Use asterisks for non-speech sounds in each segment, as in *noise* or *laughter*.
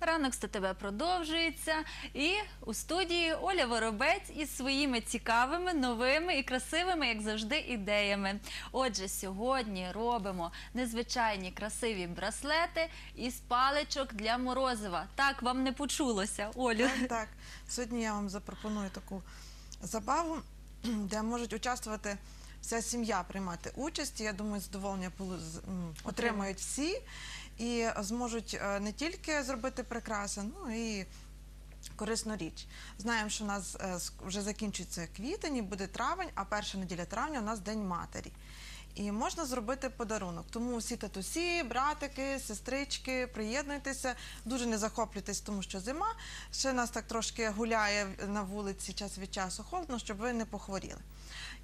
Ранок з ТТВ продовжується. І у студії Оля Воробець із своїми цікавими, новими і красивими, як завжди, ідеями. Отже, сьогодні робимо незвичайні красиві браслети із паличок для морозива. Так вам не почулося, Олю. Так, так. Сьогодні я вам запропоную таку забаву, де можуть участвувати вся сім'я приймати участь. І, Я думаю, задоволення полу- з- м, отримають всі і зможуть е, не тільки зробити прикраси, ну і корисну річ. Знаємо, що у нас е, вже закінчується квітень, і буде травень, а перша неділя травня у нас День матері. І можна зробити подарунок. Тому всі татусі, братики, сестрички, приєднуйтеся, дуже не захоплюйтесь, тому що зима. Ще нас так трошки гуляє на вулиці час від часу холодно, щоб ви не похворіли.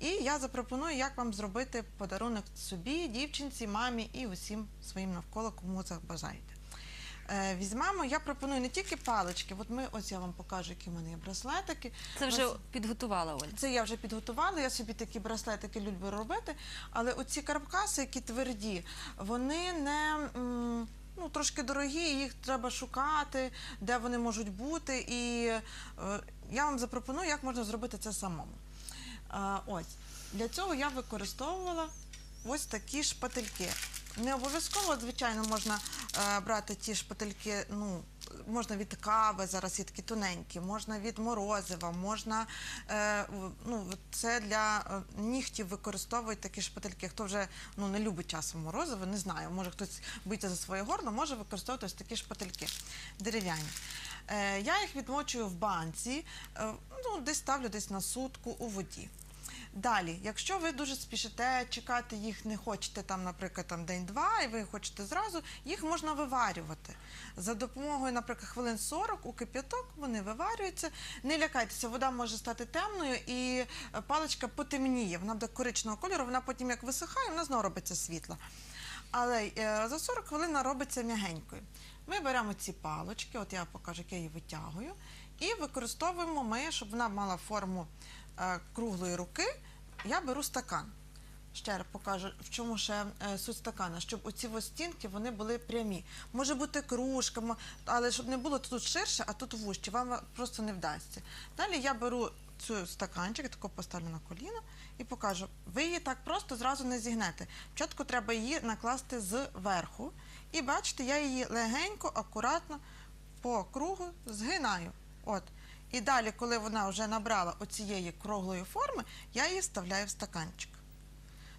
І я запропоную, як вам зробити подарунок собі, дівчинці, мамі і усім своїм навколо, кому забажаєте. Е, Візьмемо, я пропоную не тільки палички, от ми, ось я вам покажу, які в мене є браслетики. Це вже Ось- підготувала Оля. це я вже підготувала, я собі такі браслетики люблю робити. Але оці карабкаси, які тверді, вони не. м, Ну, трошки дорогі, їх треба шукати, де вони можуть бути. І е, я вам запропоную, як можна зробити це самому. Е, ось для цього я використовувала ось такі шпательки. Не обов'язково, звичайно, можна е, брати ті шпательки, ну, можна від кави, зараз є такі тоненькі, можна від морозива, можна, е, ну, це для е, нігтів використовують такі шпательки. Хто вже ну, не любить часом морозиво, не знаю, може хтось боїться за своє горло, може використовувати ось такі шпательки дерев'яні. Е, я їх відмочую в банці, е, ну, десь ставлю десь на сутку у воді. Далі, якщо ви дуже спішите, чекати їх не хочете там, наприклад, там день-два, і ви хочете зразу, їх можна виварювати. За допомогою, наприклад, хвилин 40 у кип'яток вони виварюються. Не лякайтеся, вода може стати темною і е, паличка потемніє. Вона буде коричневого кольору, вона потім як висихає, вона знову робиться світла. Але е, за 40 хвилин робиться м'ягенькою. Ми беремо ці палочки, от я покажу, як я її витягую, і використовуємо ми, щоб вона мала форму е, круглої руки, я беру стакан. Ще раз покажу, в чому ще е, суть стакана, щоб оці стінки вони були прямі. Може бути кружка, але щоб не було тут ширше, а тут вужче, вам просто не вдасться. Далі я беру цю стаканчик, тако поставлю на коліно і покажу. Ви її так просто зразу не зігнете. Спочатку треба її накласти зверху. І бачите, я її легенько, акуратно по кругу згинаю. От. І далі, коли вона вже набрала оцієї круглої форми, я її вставляю в стаканчик.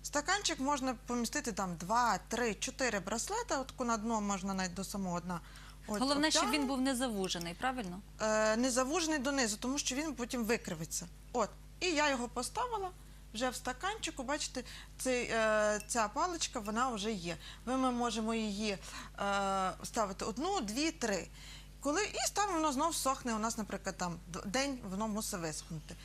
Стаканчик можна помістити там 2, 3, 4 браслети, от на дно можна навіть до самого дна. От, Головне, щоб він був не завужений, правильно? Е, не завужений донизу, тому що він потім викривиться. От. І я його поставила вже в стаканчику. Бачите, цей, е, ця паличка вона вже є. Ви ми можемо її е, ставити одну, дві, три. Коли і ставимо, воно знов сохне. У нас, наприклад, там день воно мусить висохнути.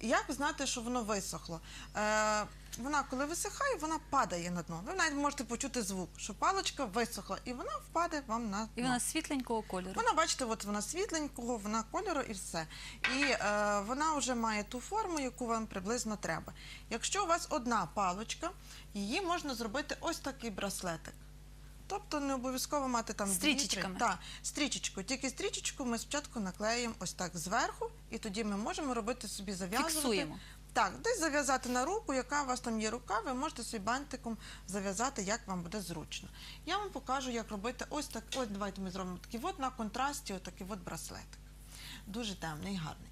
Як знати, що воно висохло? Е, вона, коли висихає, вона падає на дно. Ви навіть можете почути звук, що паличка висохла, і вона впаде вам на дно. І вона світленького кольору. Вона, бачите, от вона світленького, вона кольору і все. І е, вона вже має ту форму, яку вам приблизно треба. Якщо у вас одна палочка, її можна зробити ось такий браслетик. Тобто не обов'язково мати там Стрічечками. Так, стрічечку. Тільки стрічечку ми спочатку наклеїмо ось так зверху, і тоді ми можемо робити собі зав'язувати. Фіксуємо. Так, десь зав'язати на руку, яка у вас там є рука, ви можете собі бантиком зав'язати, як вам буде зручно. Я вам покажу, як робити ось так. Ось давайте ми зробимо такий от на контрасті, отакий от браслетик. Дуже темний, гарний.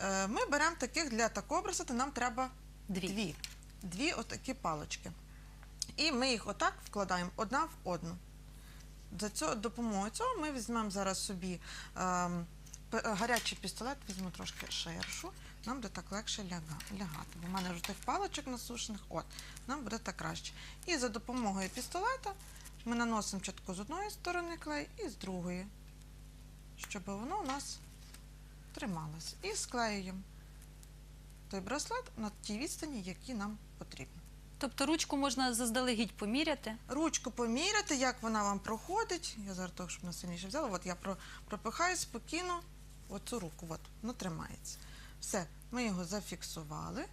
Е, Ми беремо таких для такого браслета, нам треба Дві. дві. Дві отакі палочки. І ми їх отак вкладаємо одна в одну. За допомогою цього ми візьмемо зараз собі ем, гарячий пістолет, візьму трошки ширшу, нам буде так легше лягати. Бо в мене вже тих паличок насушених, от, нам буде так краще. І за допомогою пістолета ми наносимо чітко з одної сторони клей і з другої, щоб воно у нас трималось. І склеюємо той браслет на тій відстані, які нам потрібно. Тобто ручку можна заздалегідь поміряти. Ручку поміряти, як вона вам проходить. Я зараз того, щоб насильніше взяла. От я про- пропихаю спокійно оцю руку. От, воно тримається. Все, ми його зафіксували.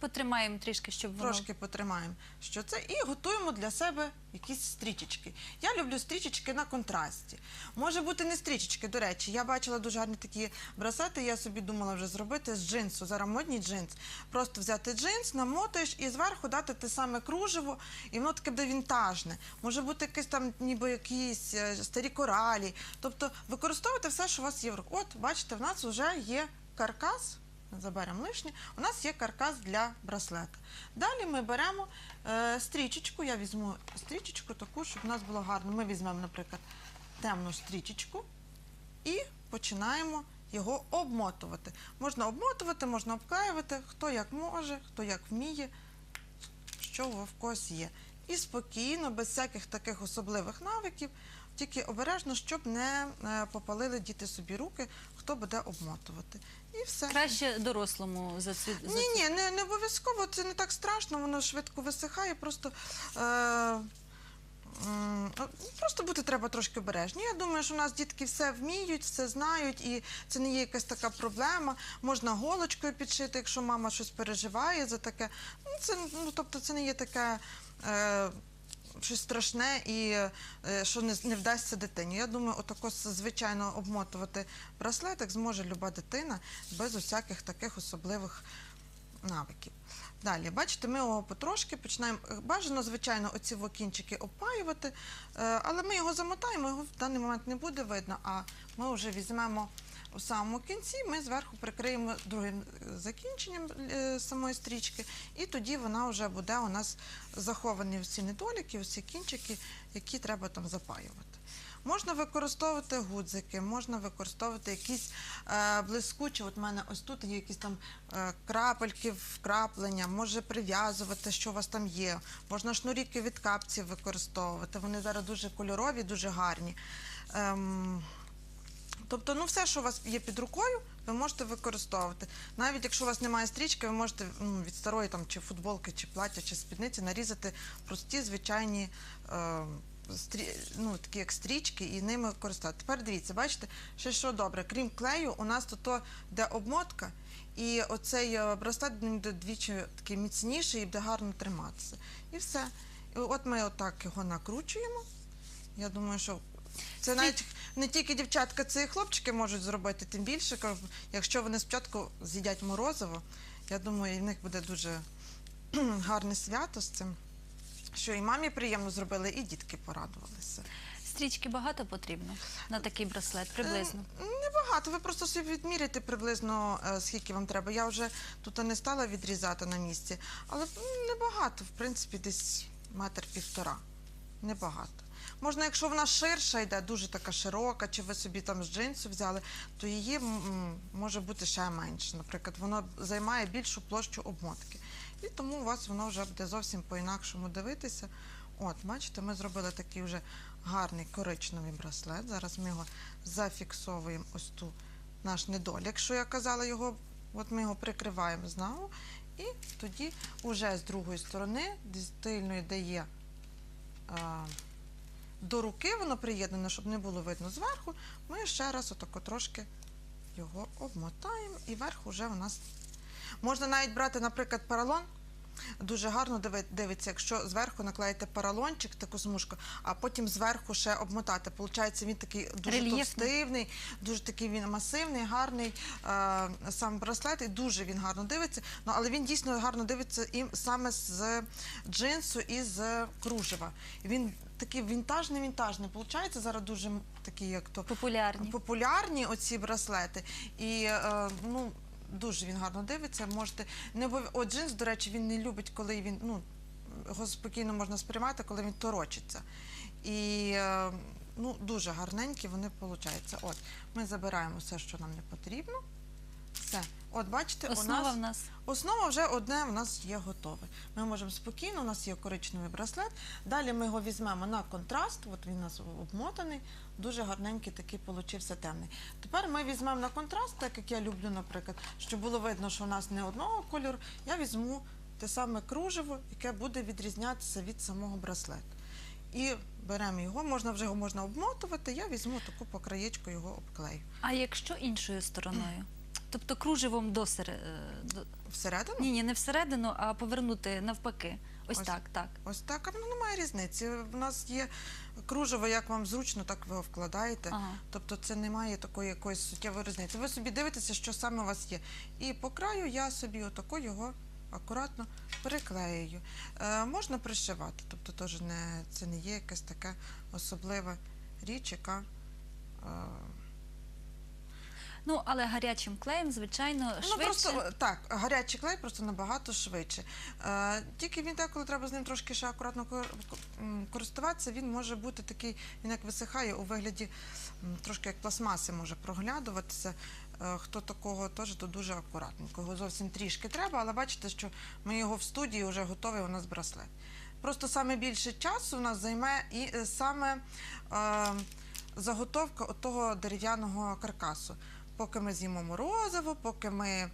Потримаємо трішки, щоб воно Трошки потримаємо, що це, і готуємо для себе якісь стрічечки. Я люблю стрічечки на контрасті. Може бути не стрічечки, до речі. Я бачила дуже гарні такі браслети, я собі думала вже зробити з джинсу. Зараз модні джинс. Просто взяти джинс, намотуєш і зверху дати те саме кружево, і воно таке буде вінтажне. Може бути якесь там, ніби якісь е, старі коралі. Тобто використовуйте все, що у вас є в руках. От, бачите, в нас вже є каркас. Заберемо лишнє. У нас є каркас для браслета. Далі ми беремо е, стрічечку. Я візьму стрічечку таку, щоб у нас було гарно. Ми візьмемо, наприклад, темну стрічечку і починаємо його обмотувати. Можна обмотувати, можна обклеювати, хто як може, хто як вміє, що в когось є. І спокійно, без всяких таких особливих навиків, тільки обережно, щоб не е, попалили діти собі руки, хто буде обмотувати. І все. краще дорослому за цю Ні, ні, не, не обов'язково, це не так страшно, воно швидко висихає, просто. Е, ну, Просто бути треба трошки обережні. Я думаю, що у нас дітки все вміють, все знають, і це не є якась така проблема. Можна голочкою підшити, якщо мама щось переживає за таке. Ну, це, ну, тобто це не є таке е, щось страшне і е, що не, вдасться дитині. Я думаю, отако звичайно обмотувати браслетик зможе люба дитина без усяких таких особливих навиків. Далі, бачите, ми його потрошки починаємо. е, Бажано, звичайно, оці во кінчики опаювати, е, але ми його замотаємо, його в даний момент не буде видно, а ми вже візьмемо у самому кінці, ми зверху прикриємо другим закінченням е, самої стрічки, і тоді вона вже буде у нас заховані всі недоліки, всі кінчики, які треба там запаювати. Можна використовувати гудзики, можна використовувати якісь е, блискучі. От в мене ось тут є якісь там е, крапельки, вкраплення, може прив'язувати, що у вас там є. Можна шнурівки від капців використовувати. Вони зараз дуже кольорові, дуже гарні. Ем, Тобто, ну все, що у вас є під рукою, ви можете використовувати. Навіть якщо у вас немає стрічки, ви можете ну, від старої там чи футболки, чи плаття, чи спідниці нарізати прості звичайні е, ну, такі як стрічки і ними користатися. Тепер дивіться, бачите, ще що добре, крім клею, у нас тут то, де обмотка, і оцей е, браслет буде двічі такий міцніший і буде гарно триматися. І все. І от ми отак його накручуємо. Я думаю, що це навіть не тільки дівчатка, це і хлопчики можуть зробити, тим більше, якщо вони спочатку з'їдять морозиво, я думаю, в них буде дуже *clears throat* гарне свято з цим. Що і мамі приємно зробили, і дітки порадувалися. стрічки багато потрібно на такий браслет, приблизно. Е, Небагато, ви просто собі відміряєте приблизно, е, скільки вам треба. Я вже тут не стала відрізати на місці, але небагато, в принципі, десь метр півтора. Небагато. Можна, якщо вона ширша йде, дуже така широка, чи ви собі там з джинсу взяли, то її може бути ще менше. Наприклад, воно займає більшу площу обмотки. І тому у вас воно вже буде зовсім по-інакшому дивитися. От, бачите, ми зробили такий вже гарний коричневий браслет. Зараз ми його зафіксовуємо ось ту наш недолік, що я казала, його, от ми його прикриваємо знову. І тоді уже з другої сторони, з тильної, де є а, до руки, воно приєднане, щоб не було видно зверху, ми ще раз отако трошки його обмотаємо, і верх уже у нас. Можна навіть брати, наприклад, паралон. Дуже гарно дивиться, якщо зверху наклеїти паралончик, таку смужку, а потім зверху ще обмотати. Получається, він такий дуже Рельєфний. товстивний, дуже такий він масивний, гарний е, сам браслет, і дуже він гарно дивиться. Ну, але він дійсно гарно дивиться і саме з джинсу і з кружева. Він такий вінтажний, вінтажний. Получається зараз дуже такі, як то Популярні. популярні оці браслети. І е, ну. Дуже він гарно дивиться. Можете не обов... От джинс, до речі, він не любить, коли він ну його спокійно можна сприймати, коли він торочиться. І е, ну дуже гарненькі вони получаються. От ми забираємо все, що нам не потрібно. Все, от бачите, Основа у нас в нас Основа вже одне у нас є готове. Ми можемо спокійно, у нас є коричневий браслет. Далі ми його візьмемо на контраст, от він у нас обмотаний, дуже гарненький такий получився темний. Тепер ми візьмемо на контраст, так як я люблю, наприклад, щоб було видно, що у нас не одного кольору. Я візьму те саме кружево, яке буде відрізнятися від самого браслету. І беремо його, можна вже його можна обмотувати. Я візьму таку по краєчку його обклею. А якщо іншою стороною? Тобто кружевом до сере... до... Всередину? Ні, ні, не всередину, а повернути навпаки. Ось, Ось. так, так. Ось так, а ну немає різниці. У нас є кружево, як вам зручно, так ви його вкладаєте. Ага. Тобто це немає такої якоїсь суттєвої різниці. Ви собі дивитеся, що саме у вас є. І по краю я собі отако його акуратно приклеюю. Е, можна пришивати, тобто теж не, це не є якась така особлива річ, яка. Е, Ну, але гарячим клеєм, звичайно, Ну, швидше. просто так, гарячий клей просто набагато швидше. Е, тільки він деколи треба з ним трошки ще акуратно користуватися. Він може бути такий, він як висихає у вигляді трошки як пластмаси може проглядуватися. Е, хто такого теж, то дуже акуратненько. Його зовсім трішки треба, але бачите, що ми його в студії вже готовий у нас браслет. Просто саме більше часу у нас займе і е, саме е, заготовка того дерев'яного каркасу. Поки ми з'їмо морозиво, поки ми е,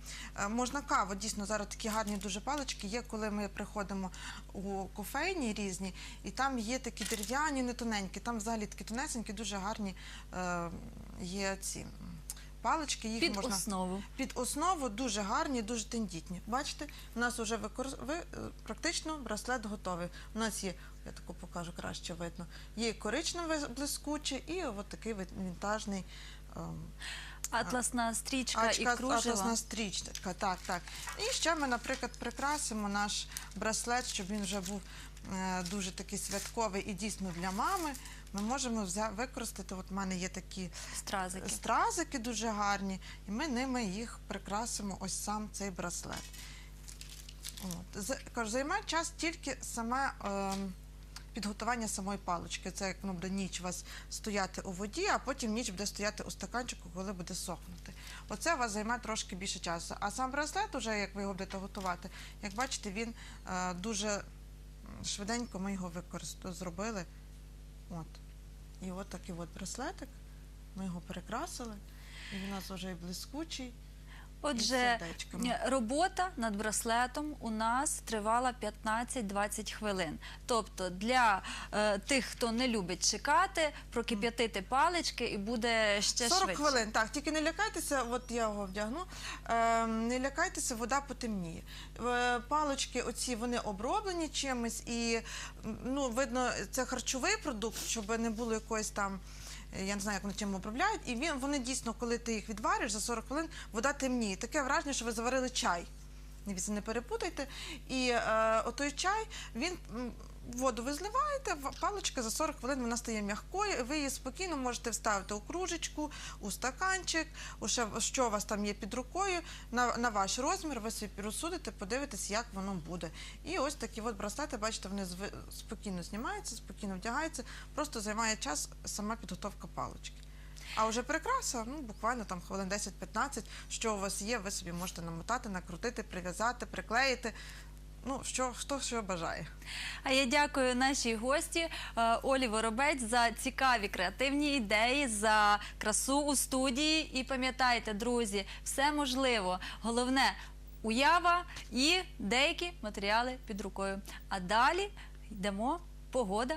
можна каву. Дійсно, зараз такі гарні дуже палички є, коли ми приходимо у кофейні різні, і там є такі дерев'яні, не тоненькі. Там взагалі такі тонесенькі, дуже гарні е, є ці палички. Їх під можна основу. під основу дуже гарні, дуже тендітні. Бачите, у нас вже викор... ви... е, практично браслет готовий. У нас є, я таку покажу краще видно, є і коричневий блискучий, і от такий вінтажний. ем, Атласна стрічка і Ачка, кружево. атласна стрічка, так, так. І ще ми, наприклад, прикрасимо наш браслет, щоб він вже був е, дуже такий святковий і дійсно для мами. Ми можемо взя... використати. От в мене є такі Стразики. стразики дуже гарні, і ми ними їх прикрасимо ось сам цей браслет. От. З- Кажу, займає час тільки саме ем, підготування самої палички. Це як воно буде ніч у вас стояти у воді, а потім ніч буде стояти у стаканчику, коли буде сохнути. Оце у вас займає трошки більше часу. А сам браслет, уже як ви його будете готувати, як бачите, він е, дуже швиденько ми його зробили. От. І от такий от браслетик. Ми його перекрасили. І він у нас вже і блискучий. Отже, е, робота над браслетом у нас тривала 15-20 хвилин. Тобто для е, тих, хто не любить чекати, прокип'ятити палички і буде ще 40 швидше. хвилин, так, тільки не лякайтеся, от я його вдягну. Е, не лякайтеся, вода потемніє. Е, палочки оці вони оброблені чимось, і ну, видно, це харчовий продукт, щоб не було якоїсь там. Е, Я не знаю, як вони чим обробляють, і він вони дійсно, коли ти їх відвариш за 40 хвилин, вода темніє. Таке враження, що ви заварили чай. Не перепутайте. І е, отой чай, він воду ви зливаєте, паличка за 40 хвилин вона стає м'якою, ви її спокійно можете вставити у кружечку, у стаканчик, у що у вас там є під рукою, на, на ваш розмір, ви собі розсудите, подивитесь, як воно буде. І ось такі от браслети, бачите, вони спокійно знімаються, спокійно вдягаються, просто займає час сама підготовка палички. А вже прикраса, ну буквально там хвилин 10-15, що у вас є, ви собі можете намотати, накрутити, прив'язати, приклеїти. Ну, що, хто що бажає. А я дякую нашій гості е, Олі Воробець за цікаві креативні ідеї, за красу у студії. І пам'ятайте, друзі, все можливо. Головне уява і деякі матеріали під рукою. А далі йдемо погода.